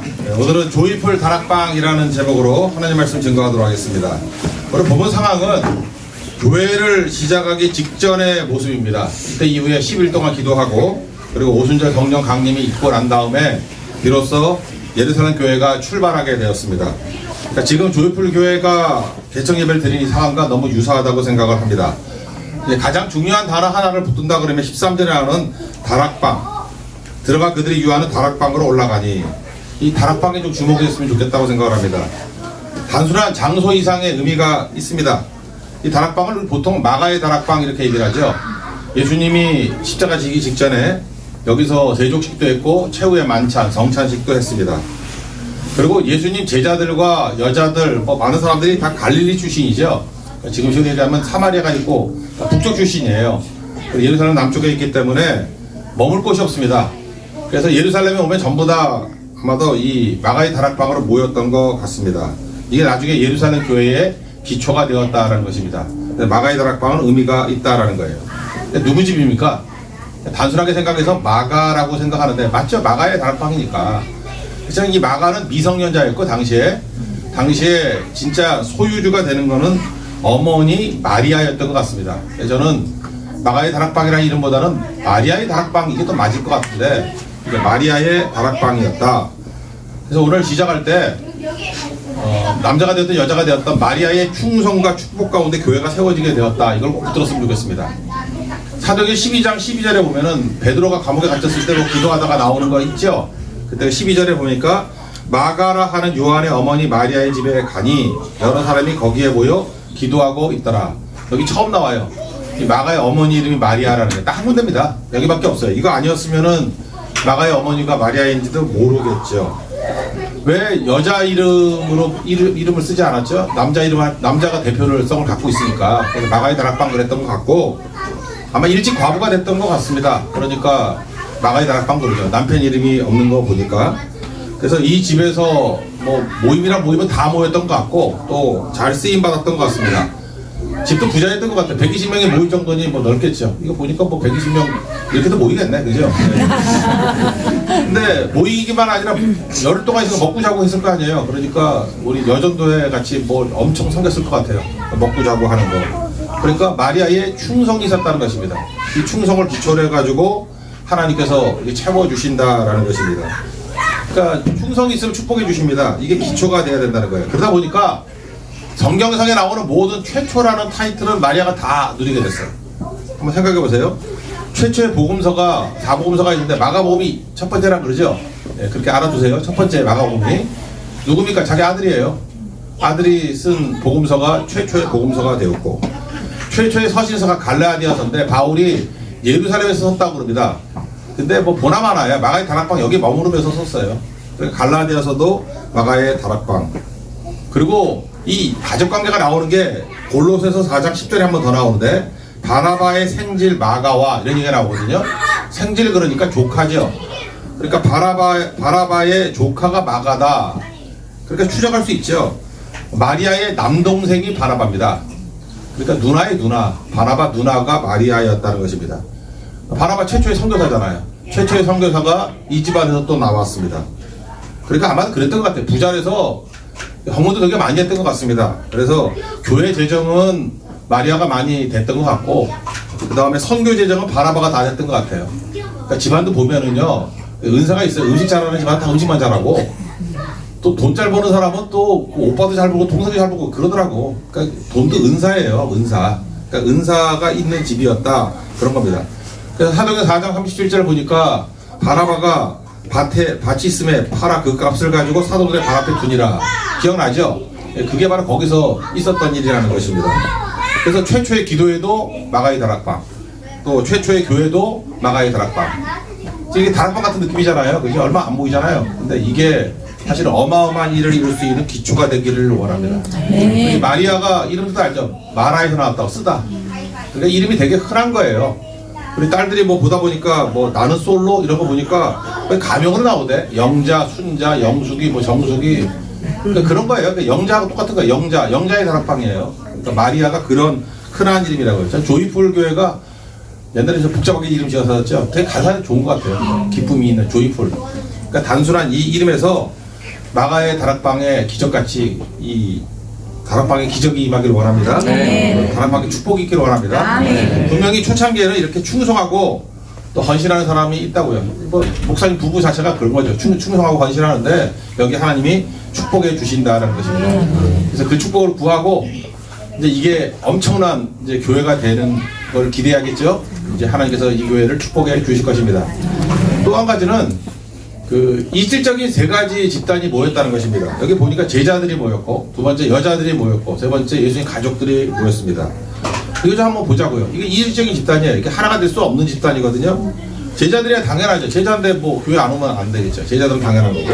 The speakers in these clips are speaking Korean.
네, 오늘은 조이풀 다락방이라는 제목으로 하나님 말씀 증거하도록 하겠습니다. 오늘 본문 상황은 교회를 시작하기 직전의 모습입니다. 이때 이후에 10일 동안 기도하고 그리고 오순절 성령 강림이 있고 난 다음에 비로소 예루살렘 교회가 출발하게 되었습니다. 그러니까 지금 조이풀 교회가 개청 예배를 드린 이 상황과 너무 유사하다고 생각을 합니다. 가장 중요한 단어 하나를 붙든다 그러면 13절에 나오는 다락방 들어가 그들이 유하는 다락방으로 올라가니 이 다락방에 좀 주목했으면 좋겠다고 생각을 합니다. 단순한 장소 이상의 의미가 있습니다. 이 다락방을 보통 마가의 다락방 이렇게 얘기를 하죠. 예수님이 십자가 지기 직전에 여기서 세족식도 했고 최후의 만찬, 성찬식도 했습니다. 그리고 예수님 제자들과 여자들, 뭐 많은 사람들이 다 갈릴리 출신이죠. 지금 시대에 가면 사마리아가 있고 북쪽 출신이에요. 예루살렘 남쪽에 있기 때문에 머물 곳이 없습니다. 그래서 예루살렘에 오면 전부 다 아마도 이 마가의 다락방으로 모였던 것 같습니다. 이게 나중에 예루살렘 교회의 기초가 되었다라는 것입니다. 마가의 다락방은 의미가 있다라는 거예요. 누구 집입니까? 단순하게 생각해서 마가라고 생각하는데 맞죠? 마가의 다락방이니까. 그래서 이 마가는 미성년자였고 당시에 당시에 진짜 소유주가 되는 거는 어머니 마리아였던 것 같습니다. 저는 마가의 다락방이라는 이름보다는 마리아의 다락방 이게 더 맞을 것 같은데 마리아의 다락방이었다. 그래서 오늘 시작할 때 어, 남자가 되었든 여자가 되었든 마리아의 충성과 축복 가운데 교회가 세워지게 되었다. 이걸 꼭 들었으면 좋겠습니다. 사도행 12장 12절에 보면은 베드로가 감옥에 갇혔을 때로 기도하다가 나오는 거 있죠. 그때 12절에 보니까 마가라 하는 요한의 어머니 마리아의 집에 가니 여러 사람이 거기에 모여 기도하고 있더라. 여기 처음 나와요. 이 마가의 어머니 이름이 마리아라는 게 딱 한 군데입니다. 여기밖에 없어요. 이거 아니었으면은 마가의 어머니가 마리아인지도 모르겠죠. 왜 여자 이름으로 이름, 이름을 쓰지 않았죠? 남자 이름 남자가 대표를 성을 갖고 있으니까 그래서 마가의 다락방 그랬던 것 같고 아마 일찍 과부가 됐던 것 같습니다. 그러니까 마가의 다락방 그러죠. 남편 이름이 없는 거 보니까 그래서 이 집에서 뭐 모임이랑 모임은 다 모였던 것 같고 또 잘 쓰임 받았던 것 같습니다. 집도 부자였던 것 같아요. 120명이 모일 정도니 뭐 넓겠죠. 이거 보니까 뭐 120명 이렇게도 모이겠네, 그죠? 네. 근데 모이기만 아니라 열흘 동안 있어서 먹고 자고 했을 거 아니에요. 그러니까 우리 여전도에 같이 뭘 엄청 생겼을 것 같아요. 먹고 자고 하는 거. 그러니까 마리아의 충성이 있었다는 것입니다. 이 충성을 기초로 해가지고 하나님께서 채워주신다라는 것입니다. 그러니까 충성이 있으면 축복해 주십니다. 이게 기초가 돼야 된다는 거예요. 그러다 보니까 성경상에 나오는 모든 최초라는 타이틀은 마리아가 다 누리게 됐어요. 한번 생각해 보세요. 최초의 복음서가 사복음서가 있는데 마가복음이 첫 번째라 그러죠. 예, 그렇게 알아두세요. 첫 번째 마가복음이 누굽니까? 자기 아들이에요. 아들이 쓴 복음서가 최초의 복음서가 되었고 최초의 서신서가 갈라디아서인데 바울이 예루살렘에서 썼다고 그럽니다. 근데 뭐 보나마나야 마가의 다락방 여기 머무르면서 썼어요. 갈라디아서도 마가의 다락방. 그리고 이 가족 관계가 나오는 게 골로새서 4장 10절에 한 번 더 나오는데 바나바의 생질 마가와 이런 얘기가 나오거든요. 생질 그러니까 조카죠. 그러니까 바라바 바라바의 조카가 마가다. 그러니까 추정할 수 있죠. 마리아의 남동생이 바나바입니다. 그러니까 누나의 누나, 바나바 누나가 마리아였다는 것입니다. 바나바 최초의 선교사잖아요. 최초의 선교사가 이 집안에서 또 나왔습니다. 그러니까 아마 그랬던 것 같아요. 부자에서 헌문도 되게 많이 했던 것 같습니다. 그래서 교회 재정은 마리아가 많이 됐던 것 같고 그 다음에 선교 재정은 바나바가 다 됐던 것 같아요. 그러니까 집안도 보면은요 은사가 있어요. 음식 잘하는 집안 다 음식만 잘하고 또 돈 잘 버는 사람은 또 오빠도 잘 벌고 동생도 잘 벌고 그러더라고. 그러니까 돈도 은사예요. 은사. 그러니까 은사가 있는 집이었다 그런 겁니다. 그래서 사도행 4장 37절 보니까 바나바가 밭에 밭이 있음에 팔아 그 값을 가지고 사도들의 발 앞에 두니라 기억나죠? 예, 그게 바로 거기서 있었던 일이라는 것입니다. 그래서 최초의 기도회도 마가의 다락방, 또 최초의 교회도 마가의 다락방. 이게 다락방 같은 느낌이잖아요. 그죠? 얼마 안 보이잖아요. 근데 이게 사실 어마어마한 일을 이룰 수 있는 기초가 되기를 원합니다. 이 마리아가 이름도 알죠? 마라에서 나왔다고 쓰다. 그러니까 이름이 되게 흔한 거예요. 우리 딸들이 뭐 보다 보니까 뭐 나는 솔로 이런 거 보니까 왜 가명으로 나오대? 영자, 순자, 영숙이, 뭐 정숙이 그러니까 그런 거예요. 그러니까 영자하고 똑같은 거예요. 영자, 영자의 다락방이에요. 그러니까 마리아가 그런 흔한 이름이라고. 전 조이풀 교회가 옛날에 좀 복잡하게 이름 지어서 죠 되게 가사는 좋은 것 같아요. 기쁨이 있는 조이풀. 그러니까 단순한 이 이름에서 마가의 다락방에 기적같이 이 다락방에 기적이 임하기를 원합니다. 네. 다락방에 축복이 있기를 원합니다. 아멘. 분명히 초창기에는 이렇게 충성하고 또 헌신하는 사람이 있다고요. 뭐 목사님 부부 자체가 그런 거죠. 충, 충성하고 헌신하는데 여기 하나님이 축복해 주신다는 것입니다. 그래서 그 축복을 구하고 이제 이게 엄청난 이제 교회가 되는 걸 기대하겠죠. 이제 하나님께서 이 교회를 축복해 주실 것입니다. 또 한 가지는 그 이질적인 세 가지 집단이 모였다는 것입니다. 여기 보니까 제자들이 모였고 두 번째 여자들이 모였고 세 번째 예수님 가족들이 모였습니다. 이거 좀 한번 보자고요. 이게 이질적인 집단이에요. 이게 하나가 될 수 없는 집단이거든요. 제자들이야 당연하죠. 제자인데 뭐 교회 안 오면 안 되겠죠. 제자들은 당연한 거고.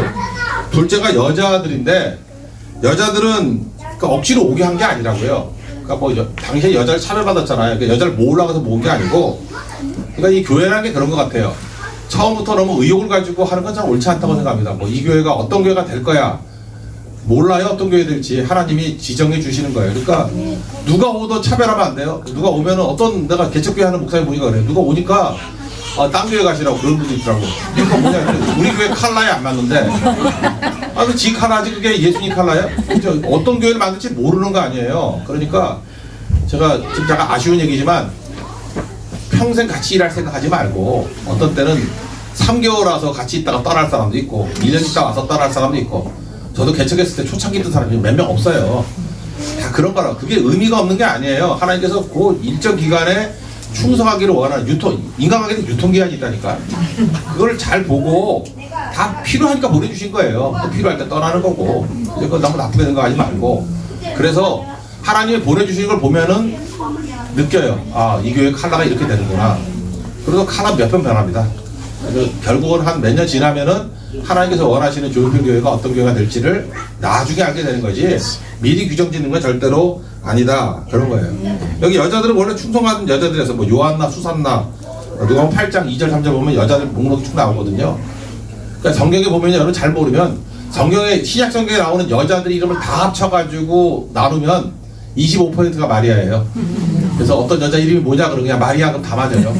둘째가 여자들인데 여자들은 그러니까 억지로 오게 한 게 아니라고요. 그러니까 뭐 여, 당시에 여자를 차별받았잖아요. 그러니까 여자를 모으려고 해서 모은 게 아니고 그러니까 이 교회라는 게 그런 것 같아요. 처음부터 너무 의욕을 가지고 하는 건 참 옳지 않다고 생각합니다. 뭐 이 교회가 어떤 교회가 될 거야. 몰라요 어떤 교회 될지 하나님이 지정해 주시는 거예요. 그러니까 누가 오도 차별하면 안 돼요. 누가 오면은 어떤 내가 개척교회 하는 목사님 보니까 그래요. 누가 오니까 아, 딴 교회 가시라고 그런 분도 있더라고. 그러니까 뭐냐 우리 교회 칼라에 안 맞는데 아그지 칼라지 그게 예수님 칼라야? 그죠? 어떤 교회를 만들지 모르는 거 아니에요. 그러니까 제가 지금 잠깐 아쉬운 얘기지만 평생 같이 일할 생각하지 말고 어떤 때는 3개월 와서 같이 있다가 떠날 사람도 있고 1년 있다 와서 떠날 사람도 있고 저도 개척했을 때 초창기 있던 사람이 몇 명 없어요. 다 그런 거라 그게 의미가 없는 게 아니에요. 하나님께서 그 일정 기간에 충성하기를 원하는 유통 인간관계는 유통기한이 있다니까. 그걸 잘 보고 다 필요하니까 보내주신 거예요. 또 필요할 때 떠나는 거고. 그거 너무 나쁘게 생각하지 말고. 그래서 하나님이 보내주신 걸 보면은 느껴요. 아, 이 교회 칼라가 이렇게 되는구나. 그래서 칼라 몇 번 변합니다. 결국은 한 몇 년 지나면은 하나님께서 원하시는 조용필 교회가 어떤 교회가 될지를 나중에 알게 되는 거지 미리 규정 짓는 건 절대로 아니다 그런 거예요. 여기 여자들은 원래 충성하는 여자들에서 뭐 요한나 수산나 누가 8장 2절 3절 보면 여자들 목록이 쭉 나오거든요. 그러니까 성경에 보면 여러분 잘 모르면 성경에 신약 성경에 나오는 여자들 이름을 다 합쳐가지고 나누면 25%가 마리아예요. 그래서 어떤 여자 이름이 뭐냐 그러면 그냥 마리아 그럼 다 맞아요.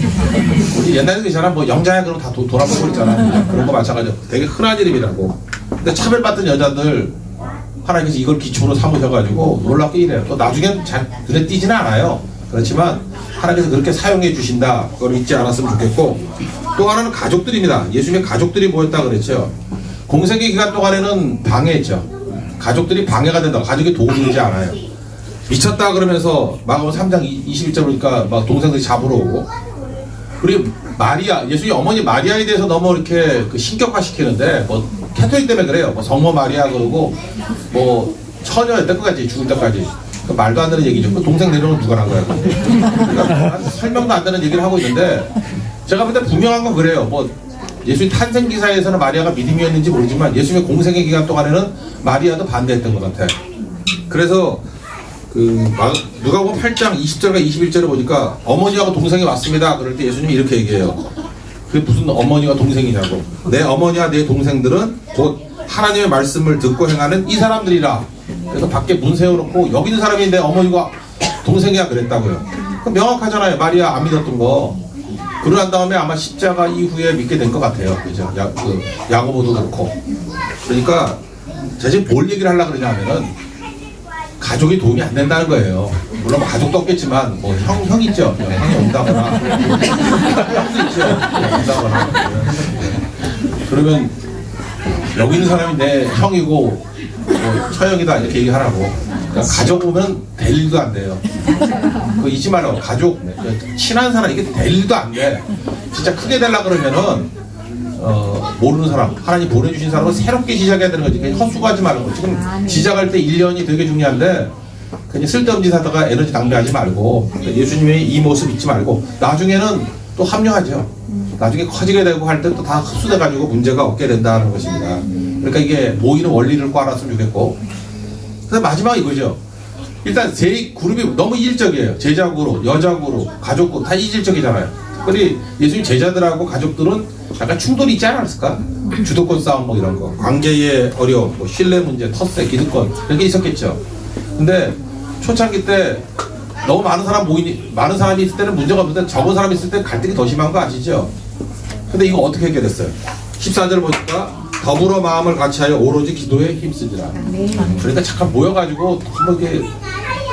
우리 옛날에 그잖아 뭐 영자야 그럼 다 도- 돌아보고 있잖아. 그런 거 마찬가지로 되게 흔한 이름이라고. 근데 차별받던 여자들 하나님께서 이걸 기초로 삼으셔가지고 놀랍게 이래요. 또 나중엔 잘 눈에 띄지는 않아요. 그렇지만 하나님께서 그렇게 사용해 주신다. 그걸 잊지 않았으면 좋겠고 또 하나는 가족들입니다. 예수님의 가족들이 모였다 그랬죠. 공생의 기간 동안에는 방해했죠. 가족들이 방해가 된다. 가족이 도움이 되지 않아요. 미쳤다 그러면서 마가복 3장 21절 보니까 막 동생들이 잡으러 오고. 그리고 마리아 예수님 어머니 마리아에 대해서 너무 이렇게 그 신격화 시키는데 뭐 캐토릭 때문에 그래요. 뭐 성모 마리아 그러고 뭐 처녀 때까지 죽을 때까지. 그 말도 안 되는 얘기죠 그 동생 내려오는 누가 한 거야. 그러니까 설명도 안 되는 얘기를 하고 있는데 제가 볼때 분명한 건 그래요. 뭐 예수님 탄생 기사에서는 마리아가 믿음이었는지 모르지만 예수님의 공생의 기간 동안에는 마리아도 반대했던 것 같아. 그래서 그 마- 누가복음 8장 20절과 21절에 보니까 어머니하고 동생이 왔습니다. 그럴 때 예수님이 이렇게 얘기해요. 그게 무슨 어머니와 동생이냐고. 내 어머니와 내 동생들은 곧 하나님의 말씀을 듣고 행하는 이 사람들이라. 그래서 밖에 문 세워놓고 여기 있는 사람이 내 어머니가 동생이야 그랬다고요. 그 명확하잖아요. 마리아 안 믿었던 거. 그러한 다음에 아마 십자가 이후에 믿게 된 것 같아요. 그죠? 야, 그 야고보도 그렇고. 그러니까 제가 지금 뭘 얘기를 하려고 그러냐면은 가족이 도움이 안 된다는 거예요. 물론 뭐 가족도 없겠지만 뭐 형 형 있죠. 형이 온다거나 형도 있죠. 온다거나 그러면 여기 있는 사람이 내 형이고 뭐 처형이다 이렇게 얘기하라고. 그러니까 가족 보면 될 일도 안 돼요. 그거 잊지 말라고 가족 친한 사람 이게 될 일도 안 돼. 진짜 크게 되려 그러면은 어, 모르는 사람, 하나님 보내주신 사람을 새롭게 시작해야 되는 거지. 그냥 헛수고하지 말고. 지금 시작할 때 1년이 되게 중요한데, 그냥 쓸데없는 짓 하다가 에너지 낭비하지 말고, 예수님의 이 모습 잊지 말고, 나중에는 또 합류하죠. 나중에 커지게 되고 할 때 또 다 흡수돼가지고 문제가 없게 된다는 것입니다. 그러니까 이게 모이는 원리를 꼭 알았으면 좋겠고, 그래서 마지막 이거죠. 일단 세 그룹이 너무 이질적이에요. 제자 그룹, 여자 그룹, 가족 그룹 다 이질적이잖아요. 특별히 예수님 제자들하고 가족들은 약간 충돌이 있지 않았을까? 주도권 싸움 뭐 이런 거, 관계의 어려움, 뭐 신뢰 문제, 텃세, 기득권 이렇게 있었겠죠. 근데 초창기 때 너무 많은 사람 모이니 많은 사람이 있을 때는 문제가 없는데 적은 사람이 있을 때 갈등이 더 심한 거 아시죠? 근데 이거 어떻게 해결됐어요? 14절 보니까 더불어 마음을 같이하여 오로지 기도에 힘쓰지라. 그러니까 잠깐 모여가지고 뭐 이렇게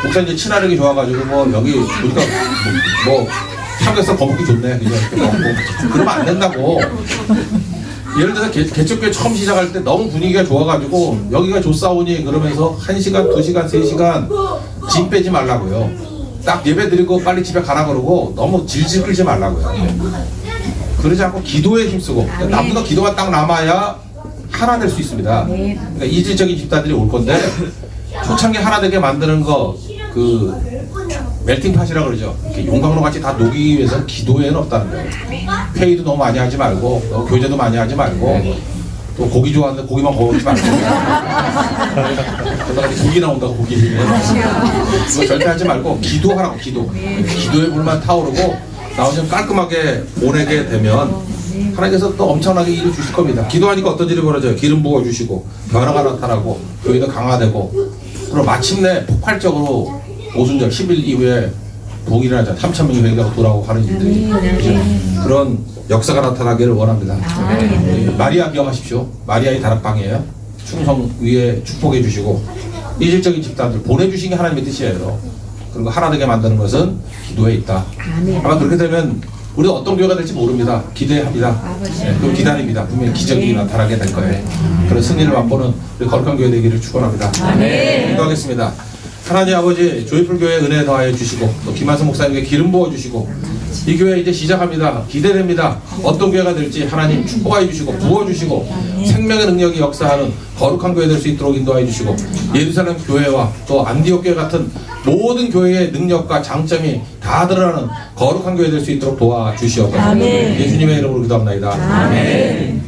목사님 친화력이 좋아가지고 뭐 여기 보니까 뭐, 뭐 삼겹살 거먹기 좋네 이렇게 먹고 그러면 안 된다고. 예를 들어서 개, 개척교회 처음 시작할 때 너무 분위기가 좋아가지고 여기가 좋사오니 그러면서 1시간, 2시간, 3시간 짐 빼지 말라고요. 딱 예배 드리고 빨리 집에 가라 그러고 너무 질질 끌지 말라고요. 그러지 않고 기도에 힘쓰고 남보다 기도가 딱 남아야 하나 될 수 있습니다. 그러니까 이질적인 집단들이 올 건데 초창기 하나 되게 만드는 거 그 멜팅 팟이라 그러죠. 이렇게 용광로 같이 다 녹이기 위해서 기도에는 없다는 거예요. 회의도 너무 많이 하지 말고 또 교제도 많이 하지 말고 또 고기 좋아하는데 고기만 먹지 말고. 그러다가 고기 나온다고 고기. 그거 절대 하지 말고 기도하라고 기도. 기도의 불만 타오르고 나오면 깔끔하게 보내게 되면 하나님께서 또 엄청나게 일을 주실 겁니다. 기도하니까 어떤 일이 벌어져요? 기름 부어주시고 변화가 나타나고 교회도 강화되고. 그리고 마침내 폭발적으로 오순절 10일 이후에 복이 일어나자 3천 명이 회개하고 돌아오고 하는 일들이 그죠? 그런 역사가 나타나기를 원합니다. 네, 마리아 기억하십시오. 마리아의 다락방이에요. 충성 위에 축복해 주시고 이질적인 집단들 보내주신 게 하나님의 뜻이에요 그리고 하나 되게 만드는 것은 기도에 있다. 아마 그렇게 되면 우리가 어떤 교회가 될지 모릅니다. 기대합니다. 네, 그럼 기다립니다. 분명히 기적이 나타나게 될 거예요. 그런 승리를 맛보는 우리 거룩한 교회 되기를 축원합니다. 기도하겠습니다 하나님 아버지 조이풀 교회 은혜 더하여 주시고 또 김한성 목사님께 기름 부어 주시고 이 교회 이제 시작합니다. 기대됩니다. 어떤 교회가 될지 하나님 축복하여 주시고 부어 주시고 생명의 능력이 역사하는 거룩한 교회 될 수 있도록 인도하여 주시고 예루살렘 교회와 또 안디옥 교회 같은 모든 교회의 능력과 장점이 다 드러나는 거룩한 교회 될 수 있도록 도와 주시옵소서. 예수님의 이름으로 기도합니다. 아멘.